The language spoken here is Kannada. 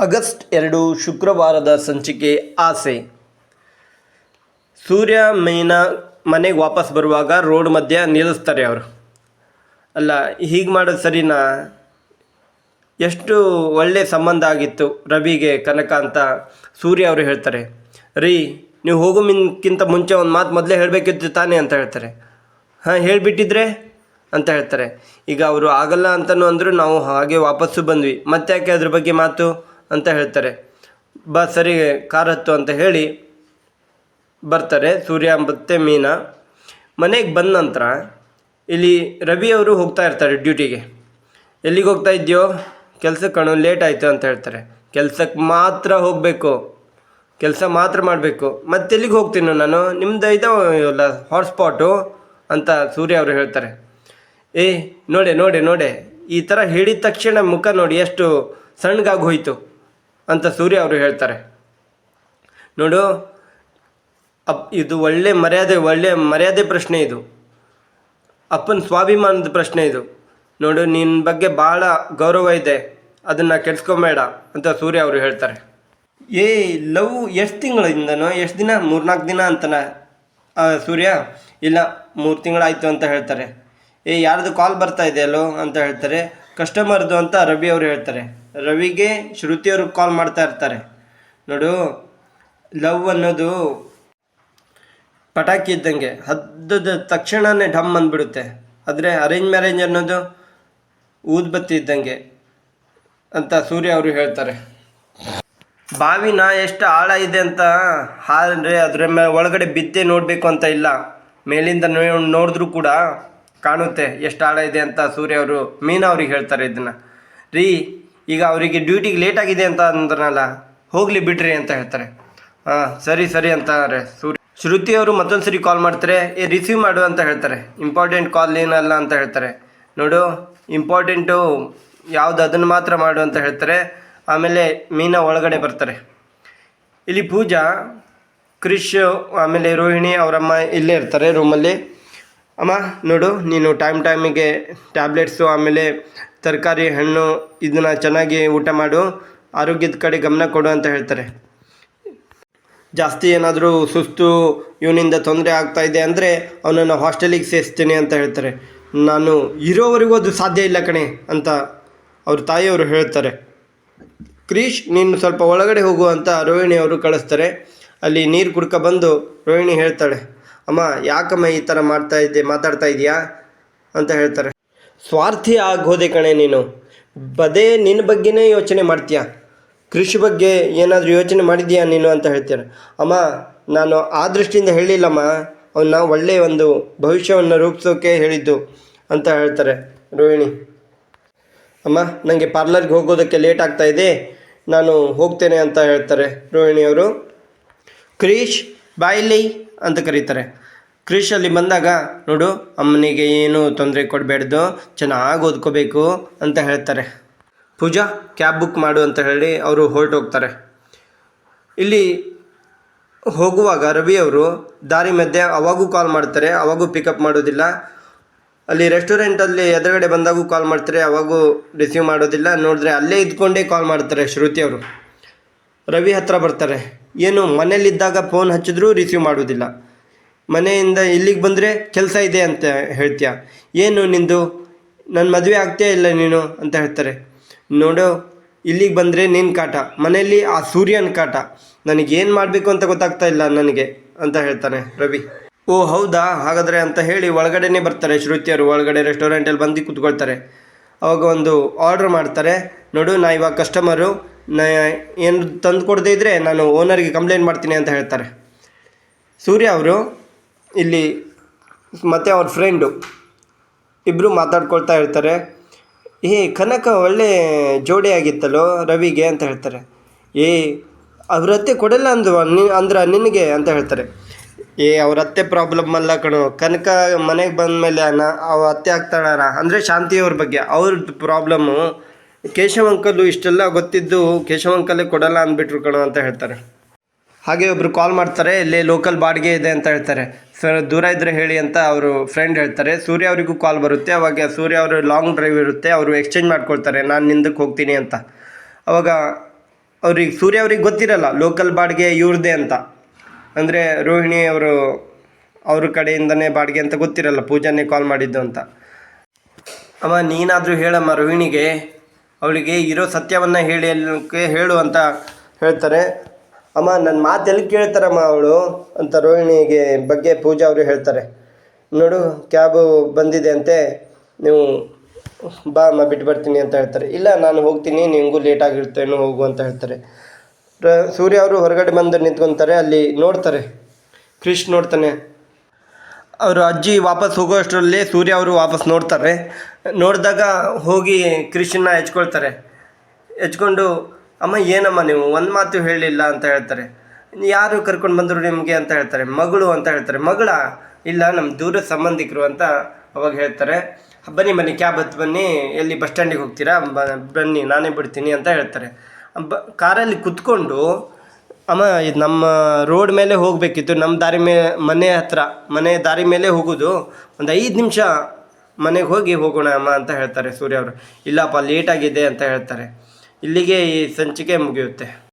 ಆಗಸ್ಟ್ ಎರಡು ಶುಕ್ರವಾರದ ಸಂಚಿಕೆ ಆಸೆ. ಸೂರ್ಯ ಮೈನ ಮನೆಗೆ ವಾಪಸ್ ಬರುವಾಗ ರೋಡ್ ಮಧ್ಯೆ ನಿಲ್ಲಿಸ್ತಾರೆ ಅವರು. ಅಲ್ಲ, ಹೀಗೆ ಮಾಡೋದು ಸರಿನಾ? ಎಷ್ಟು ಒಳ್ಳೆ ಸಂಬಂಧ ಆಗಿತ್ತು ರವಿಗೆ ಕನಕ ಅಂತ ಸೂರ್ಯ ಅವರು ಹೇಳ್ತಾರೆ. ರೀ, ನೀವು ಹೋಗೋ ಮಿನ್ಕಿಂತ ಮುಂಚೆ ಒಂದು ಮಾತು ಮೊದಲೇ ಹೇಳಬೇಕಿತ್ತು ತಾನೇ ಅಂತ ಹೇಳ್ತಾರೆ. ಹಾಂ, ಹೇಳಿಬಿಟ್ಟಿದ್ರೆ? ಅಂತ ಹೇಳ್ತಾರೆ. ಈಗ ಅವರು ಆಗಲ್ಲ ಅಂತಲೂ ಅಂದರು ನಾವು ಹಾಗೆ ವಾಪಸ್ಸು ಬಂದ್ವಿ. ಮತ್ತೆ ಯಾಕೆ ಅದ್ರ ಬಗ್ಗೆ ಮಾತು? ಅಂತ ಹೇಳ್ತಾರೆ. ಬಾ, ಸರಿ ಕಾರ್ ಹತ್ತು ಅಂತ ಹೇಳಿ ಬರ್ತಾರೆ ಸೂರ್ಯ ಮತ್ತು ಮೀನಾ. ಮನೆಗೆ ಬಂದ ನಂತರ ಇಲ್ಲಿ ರವಿಯವರು ಹೋಗ್ತಾ ಇರ್ತಾರೆ ಡ್ಯೂಟಿಗೆ. ಎಲ್ಲಿಗೆ ಹೋಗ್ತಾ ಇದೆಯೋ? ಕೆಲ್ಸಕ್ಕೆ ಕಣೋ ಲೇಟ್ ಆಯಿತು ಅಂತ ಹೇಳ್ತಾರೆ. ಕೆಲ್ಸಕ್ಕೆ ಮಾತ್ರ ಹೋಗಬೇಕು. ಕೆಲಸ ಮಾತ್ರ ಮಾಡಬೇಕು. ಮತ್ತೆ ಎಲ್ಲಿಗೆ ಹೋಗ್ತೀನಿ ನಾನು? ನಿಮ್ದು ಇದಾವಲ್ಲ ಹಾಟ್ಸ್ಪಾಟು ಅಂತ ಸೂರ್ಯ ಅವರು ಹೇಳ್ತಾರೆ. ಏ, ನೋಡೆ ನೋಡೆ ನೋಡೆ. ಈ ಥರ ಹೇಳಿದ ತಕ್ಷಣ ಮುಖ ನೋಡಿ ಎಷ್ಟು ಸಣ್ಣಗಾಗಿ ಹೋಯಿತು. ಅಂತ ಸೂರ್ಯ ಅವರು ಹೇಳ್ತಾರೆ. ನೋಡು, ಅಪ್, ಇದು ಒಳ್ಳೆ ಮರ್ಯಾದೆ ಒಳ್ಳೆ ಮರ್ಯಾದೆ ಪ್ರಶ್ನೆ ಇದು. ಅಪ್ಪನ ಸ್ವಾಭಿಮಾನದ ಪ್ರಶ್ನೆ ಇದು. ನೋಡು ನಿನ್ನ ಬಗ್ಗೆ ಭಾಳ ಗೌರವ ಇದೆ, ಅದನ್ನು ಕೆಡ್ಸ್ಕೊಬೇಡ ಅಂತ ಸೂರ್ಯ ಅವರು ಹೇಳ್ತಾರೆ. ಏ, ಲವ್ ಎಷ್ಟು ತಿಂಗಳಿಂದನೋ, ಎಷ್ಟು ದಿನ? ಮೂರ್ನಾಲ್ಕು ದಿನ ಅಂತನ ಸೂರ್ಯ? ಇಲ್ಲ, ಮೂರು ತಿಂಗಳಾಯಿತು ಅಂತ ಹೇಳ್ತಾರೆ. ಏ, ಯಾರ್ದು ಕಾಲ್ ಬರ್ತಾ ಇದೆಯಲ್ಲೋ ಅಂತ ಹೇಳ್ತಾರೆ. ಕಸ್ಟಮರ್ದು ಅಂತ ರವಿ ಅವರು ಹೇಳ್ತಾರೆ. ರವಿಗೆ ಶ್ರುತಿಯವರು ಕಾಲ್ ಮಾಡ್ತಾ ಇರ್ತಾರೆ. ನೋಡು ಲವ್ ಅನ್ನೋದು ಪಟಾಕಿ ಇದ್ದಂಗೆ. ಹದ್ದದ ತಕ್ಷಣನೇ ಢಮ್ ಅಂದ್ಬಿಡುತ್ತೆ. ಆದರೆ ಅರೇಂಜ್ ಮ್ಯಾರೇಜ್ ಅನ್ನೋದು ಊದ್ಬತ್ತಿ ಇದ್ದಂಗೆ ಅಂತ ಸೂರ್ಯ ಅವರು ಹೇಳ್ತಾರೆ. ಬಾವಿನ ಎಷ್ಟು ಆಳ ಇದೆ ಅಂತ ಹಾರೆ ಅದರ ಮೇಲೆ ಒಳಗಡೆ ಬಿದ್ದೆ ನೋಡಬೇಕು ಅಂತ ಇಲ್ಲ. ಮೇಲಿಂದ ನೋಡಿದ್ರೂ ಕೂಡ ಕಾಣುತ್ತೆ ಎಷ್ಟು ಆಳ ಇದೆ ಅಂತ ಸೂರ್ಯ ಅವರು, ಮೀನಾ ಅವ್ರಿಗೆ ಹೇಳ್ತಾರೆ ಇದನ್ನು. ರೀ ಈಗ ಅವರಿಗೆ ಡ್ಯೂಟಿಗೆ ಲೇಟ್ ಆಗಿದೆ ಅಂತ ಅಂದ್ರನಲ್ಲ ಹೋಗಲಿ ಬಿಡ್ರಿ ಅಂತ ಹೇಳ್ತಾರೆ. ಹಾಂ ಸರಿ ಸರಿ ಅಂತಾರೆ. ಸೂರ್ಯ ಶ್ರುತಿ ಅವರು ಮತ್ತೊಂದು ಸರಿ ಕಾಲ್ ಮಾಡ್ತಾರೆ, ಏ ರಿಸೀವ್ ಮಾಡು ಅಂತ ಹೇಳ್ತಾರೆ. ಇಂಪಾರ್ಟೆಂಟ್ ಕಾಲ್ ಏನಲ್ಲ ಅಂತ ಹೇಳ್ತಾರೆ. ನೋಡು ಇಂಪಾರ್ಟೆಂಟು ಯಾವುದು ಅದನ್ನು ಮಾತ್ರ ಮಾಡು ಅಂತ ಹೇಳ್ತಾರೆ. ಆಮೇಲೆ ಮೀನಾ ಒಳಗಡೆ ಬರ್ತಾರೆ. ಇಲ್ಲಿ ಪೂಜಾ ಕ್ರಿಶ್ ಆಮೇಲೆ ರೋಹಿಣಿ ಅವರಮ್ಮ ಇಲ್ಲೇ ಇರ್ತಾರೆ ರೂಮಲ್ಲಿ ಅಮ್ಮ, ನೋಡು, ನೀನು ಟೈಮ್ ಟೈಮಿಗೆ ಟ್ಯಾಬ್ಲೆಟ್ಸು ಆಮೇಲೆ ತರಕಾರಿ, ಹಣ್ಣು, ಇದನ್ನು ಚೆನ್ನಾಗಿ ಊಟ ಮಾಡು, ಆರೋಗ್ಯದ ಕಡೆ ಗಮನ ಕೊಡು ಅಂತ ಹೇಳ್ತಾರೆ. ಜಾಸ್ತಿ ಏನಾದರೂ ಸುಸ್ತು ಇವನಿಂದ ತೊಂದರೆ ಆಗ್ತಾ ಇದೆ ಅಂದರೆ ಅವನನ್ನು ಹಾಸ್ಟೆಲಿಗೆ ಸೇರಿಸ್ತೀನಿ ಅಂತ ಹೇಳ್ತಾರೆ. ನಾನು ಇರೋವರೆಗೂ ಅದು ಸಾಧ್ಯ ಇಲ್ಲ ಕಣೆ ಅಂತ ಅವ್ರ ತಾಯಿಯವರು ಹೇಳ್ತಾರೆ. ಕ್ರೀಶ್, ನೀನು ಸ್ವಲ್ಪ ಒಳಗಡೆ ಹೋಗು ಅಂತ ರೋಹಿಣಿ ಅವರು ಕಳಿಸ್ತಾರೆ. ಅಲ್ಲಿ ನೀರು ಕುಡ್ಕ ಬಂದು ರೋಹಿಣಿ ಹೇಳ್ತಾಳೆ, ಅಮ್ಮ, ಯಾಕಮ್ಮ ಈ ಥರ ಮಾಡ್ತಾ ಇದ್ದೆ, ಮಾತಾಡ್ತಾ ಇದೆಯಾ? ಅಂತ ಹೇಳ್ತಾರೆ. ಸ್ವಾರ್ಥಿ ಆಗೋದೆ ಕಣೆ ನೀನು. ಬದೇ ನಿನ್ನ ಬಗ್ಗೆನೇ ಯೋಚನೆ ಮಾಡ್ತೀಯ? ಕೃಷಿ ಬಗ್ಗೆ ಏನಾದರೂ ಯೋಚನೆ ಮಾಡಿದ್ಯಾ ನೀನು ಅಂತ ಹೇಳ್ತಾರೆ. ಅಮ್ಮ, ನಾನು ಆ ದೃಷ್ಟಿಯಿಂದ ಹೇಳಿಲ್ಲಮ್ಮ ಅವನ್ನ ಒಳ್ಳೆಯ ಒಂದು ಭವಿಷ್ಯವನ್ನು ರೂಪಿಸೋಕೆ ಹೇಳಿದ್ದು ಅಂತ ಹೇಳ್ತಾರೆ ರೋಹಿಣಿ. ಅಮ್ಮ ನನಗೆ ಪಾರ್ಲರ್ಗೆ ಹೋಗೋದಕ್ಕೆ ಲೇಟ್ ಆಗ್ತಾ ಇದೆ. ನಾನು ಹೋಗ್ತೇನೆ ಅಂತ ಹೇಳ್ತಾರೆ ರೋಹಿಣಿಯವರು. ಕ್ರೀಶ್, ಬಾಯ್ಲಿ ಅಂತ ಕರೀತಾರೆ. ಕ್ರಿಶ್ ಅಲ್ಲಿ ಬಂದಾಗ, ನೋಡು, ಅಮ್ಮನಿಗೆ ಏನು ತೊಂದರೆ ಕೊಡಬೇಡ್ದು, ಚೆನ್ನಾಗಿ ಓದ್ಕೋಬೇಕು ಅಂತ ಹೇಳ್ತಾರೆ. ಪೂಜಾ, ಕ್ಯಾಬ್ ಬುಕ್ ಮಾಡು ಅಂತ ಹೇಳಿ ಅವರು ಹೊರಟೋಗ್ತಾರೆ. ಇಲ್ಲಿ ಹೋಗುವಾಗ ರವಿ ಅವರು ದಾರಿ ಮಧ್ಯೆ ಅವಾಗೂ ಕಾಲ್ ಮಾಡ್ತಾರೆ, ಅವಾಗೂ ಪಿಕಪ್ ಮಾಡೋದಿಲ್ಲ. ಅಲ್ಲಿ ರೆಸ್ಟೋರೆಂಟಲ್ಲಿ ಎದುರುಗಡೆ ಬಂದಾಗೂ ಕಾಲ್ ಮಾಡ್ತಾರೆ, ಅವಾಗೂ ರಿಸೀವ್ ಮಾಡೋದಿಲ್ಲ. ನೋಡಿದ್ರೆ ಅಲ್ಲೇ ಇದ್ಕೊಂಡೇ ಕಾಲ್ ಮಾಡ್ತಾರೆ ಶ್ರುತಿ ಅವರು. ರವಿ ಹತ್ರ ಬರ್ತಾರೆ, ಏನು ಮನೇಲಿದ್ದಾಗ ಫೋನ್ ಹಚ್ಚಿದ್ರೂ ರಿಸೀವ್ ಮಾಡೋದಿಲ್ಲ. ಮನೆಯಿಂದ ಇಲ್ಲಿಗೆ ಬಂದರೆ ಕೆಲಸ ಇದೆ ಅಂತ ಹೇಳ್ತೀಯ? ಏನು ನಿಂದು? ನನ್ನ ಮದುವೆ ಆಗ್ತೇ ಇಲ್ಲ ನೀನು ಅಂತ ಹೇಳ್ತಾರೆ. ನೋಡು, ಇಲ್ಲಿಗೆ ಬಂದರೆ ನಿನ್ನ ಕಾಟ. ಮನೆಯಲ್ಲಿ ಆ ಸೂರ್ಯನ ಕಾಟ. ನನಗೇನು ಮಾಡಬೇಕು ಅಂತ ಗೊತ್ತಾಗ್ತಾ ಇಲ್ಲ ನನಗೆ ಅಂತ ಹೇಳ್ತಾನೆ ರವಿ. ಓ, ಹೌದಾ? ಹಾಗಾದರೆ ಅಂತ ಹೇಳಿ ಒಳಗಡೆನೇ ಬರ್ತಾರೆ ಶ್ರುತಿಯರು. ಒಳಗಡೆ ರೆಸ್ಟೋರೆಂಟಲ್ಲಿ ಬಂದು ಕೂತ್ಕೊಳ್ತಾರೆ. ಅವಾಗ ಒಂದು ಆರ್ಡ್ರ್ ಮಾಡ್ತಾರೆ. ನೋಡು, ನಾ ಇವಾಗ ಕಸ್ಟಮರು ನಾ ಏನು ತಂದು ಕೊಡದೇ ಇದ್ದರೆ ನಾನು ಓನರ್ಗೆ ಕಂಪ್ಲೇಂಟ್ ಮಾಡ್ತೀನಿ ಅಂತ ಹೇಳ್ತಾರೆ. ಸೂರ್ಯ ಅವರು ಇಲ್ಲಿ ಮತ್ತು ಅವ್ರ ಫ್ರೆಂಡು ಇಬ್ಬರು ಮಾತಾಡ್ಕೊಳ್ತಾ ಇರ್ತಾರೆ. ಏ, ಕನಕ ಒಳ್ಳೆ ಜೋಡಿ ಆಗಿತ್ತಲ್ಲೋ ರವಿಗೆ ಅಂತ ಹೇಳ್ತಾರೆ. ಏ, ಅವ್ರ ಅತ್ತೆ ಕೊಡಲ್ಲ ಅಂದ್ವ ನಿ ಅಂದ್ರೆ ನಿನಗೆ ಅಂತ ಹೇಳ್ತಾರೆ. ಏ, ಅವ್ರ ಅತ್ತೆ ಪ್ರಾಬ್ಲಮ್ ಅಲ್ಲ ಕಣೋ. ಕನಕ ಮನೆಗೆ ಬಂದಮೇಲೆ ನಾ ಅವ ಅತ್ತೆ ಆಗ್ತಾಳಾರ ಅಂದರೆ ಶಾಂತಿಯವ್ರ ಬಗ್ಗೆ. ಅವ್ರದ್ದು ಪ್ರಾಬ್ಲಮ್ಮು ಕೇಶವ ಅಂಕಲು ಇಷ್ಟೆಲ್ಲ ಗೊತ್ತಿದ್ದು ಕೇಶವ ಕೊಡಲ್ಲ ಅಂದ್ಬಿಟ್ರು ಕಣೋ ಅಂತ ಹೇಳ್ತಾರೆ. ಹಾಗೆ ಒಬ್ರು ಕಾಲ್ ಮಾಡ್ತಾರೆ, ಇಲ್ಲಿ ಲೋಕಲ್ ಬಾಡಿಗೆ ಇದೆ ಅಂತ ಹೇಳ್ತಾರೆ. ಸರ್ ದೂರ ಇದ್ದರೆ ಹೇಳಿ ಅಂತ ಅವರು ಫ್ರೆಂಡ್ ಹೇಳ್ತಾರೆ. ಸೂರ್ಯ ಅವರಿಗೂ ಕಾಲ್ ಬರುತ್ತೆ. ಅವಾಗ ಸೂರ್ಯ ಅವರು ಲಾಂಗ್ ಡ್ರೈವ್ ಇರುತ್ತೆ. ಅವರು ಎಕ್ಸ್ಚೇಂಜ್ ಮಾಡ್ಕೊಳ್ತಾರೆ, ನಾನು ನಿಂದಕ್ಕೆ ಹೋಗ್ತೀನಿ ಅಂತ. ಅವಾಗ ಅವ್ರಿಗೆ, ಸೂರ್ಯ ಅವ್ರಿಗೆ ಗೊತ್ತಿರಲ್ಲ ಲೋಕಲ್ ಬಾಡಿಗೆ ಇವ್ರದ್ದೇ ಅಂತ. ಅಂದರೆ ರೋಹಿಣಿ ಅವರು ಅವ್ರ ಕಡೆಯಿಂದನೇ ಬಾಡಿಗೆ ಅಂತ ಗೊತ್ತಿರಲ್ಲ, ಪೂಜಾನೇ ಕಾಲ್ ಮಾಡಿದ್ದು ಅಂತ. ಅಮ್ಮ, ನೀನಾದರೂ ಹೇಳಮ್ಮ ರೋಹಿಣಿಗೆ, ಅವಳಿಗೆ ಇರೋ ಸತ್ಯವನ್ನು ಹೇಳಿ, ಹೇಳು ಅಂತ ಹೇಳ್ತಾರೆ. ಅಮ್ಮ ನನ್ನ ಮಾತು ಎಲ್ಲಿ ಕೇಳ್ತಾರಮ್ಮ ಅವಳು? ಅಂತ ರೋಹಿಣಿಗೆ ಬಗ್ಗೆ ಪೂಜಾ ಅವರು ಹೇಳ್ತಾರೆ. ನೋಡು, ಕ್ಯಾಬು ಬಂದಿದೆ ಅಂತೆ, ನೀವು ಬಾ ಅಮ್ಮ ಬಿಟ್ಟು ಬರ್ತೀನಿ ಅಂತ ಹೇಳ್ತಾರೆ. ಇಲ್ಲ, ನಾನು ಹೋಗ್ತೀನಿ ನಿಮಗೂ ಲೇಟ್ ಆಗಿರ್ತೇನೋ ಹೋಗು ಅಂತ ಹೇಳ್ತಾರೆ. ಸೂರ್ಯ ಅವರು ಹೊರಗಡೆ ಬಂದು ನಿಂತ್ಕೊತಾರೆ, ಅಲ್ಲಿ ನೋಡ್ತಾರೆ. ಕ್ರಿಶ್ ನೋಡ್ತಾನೆ. ಅವರು ಅಜ್ಜಿ ವಾಪಸ್ ಹೋಗೋ ಅಷ್ಟರಲ್ಲಿ ಸೂರ್ಯ ಅವರು ವಾಪಸ್ ನೋಡ್ತಾರೆ. ನೋಡಿದಾಗ ಹೋಗಿ ಕೃಷ್ಣನ ಹೆಚ್ಕೊಳ್ತಾರೆ. ಹೆಚ್ಕೊಂಡು ಅಮ್ಮ, ಏನಮ್ಮ ನೀವು? ಒಂದು ಮಾತು ಹೇಳಿಲ್ಲ ಅಂತ ಹೇಳ್ತಾರೆ. ಯಾರು ಕರ್ಕೊಂಡು ಬಂದರು ನಿಮಗೆ ಅಂತ ಹೇಳ್ತಾರೆ. ಮಗಳು ಅಂತ ಹೇಳ್ತಾರೆ. ಮಗಳ? ಇಲ್ಲ ನಮ್ಮ ದೂರ ಸಂಬಂಧಿಕರು ಅಂತ ಅವಾಗ ಹೇಳ್ತಾರೆ. ಬನ್ನಿ ಬನ್ನಿ, ಕ್ಯಾಬ್ ಹತ್ತು ಬನ್ನಿ. ಎಲ್ಲಿ ಬಸ್ ಸ್ಟ್ಯಾಂಡಿಗೆ ಹೋಗ್ತೀರಾ? ಬನ್ನಿ, ನಾನೇ ಬಿಡ್ತೀನಿ ಅಂತ ಹೇಳ್ತಾರೆ. ಬ, ಕಾರಲ್ಲಿ ಕುತ್ಕೊಂಡು, ಅಮ್ಮ, ಇದು ನಮ್ಮ ರೋಡ್ ಮೇಲೆ ಹೋಗಬೇಕಿತ್ತು. ನಮ್ಮ ದಾರಿ ಮೇ, ಮನೆ ಹತ್ರ, ಮನೆ ದಾರಿ ಮೇಲೆ ಹೋಗೋದು. ಒಂದು ಐದು ನಿಮಿಷ ಮನೆಗೆ ಹೋಗಿ ಹೋಗೋಣ ಅಮ್ಮ ಅಂತ ಹೇಳ್ತಾರೆ ಸೂರ್ಯ ಅವರು. ಇಲ್ಲಪ್ಪ ಲೇಟಾಗಿದೆ ಅಂತ ಹೇಳ್ತಾರೆ. ಇಲ್ಲಿಗೆ ಈ ಸಂಚಿಕೆ ಮುಗಿಯುತ್ತೆ.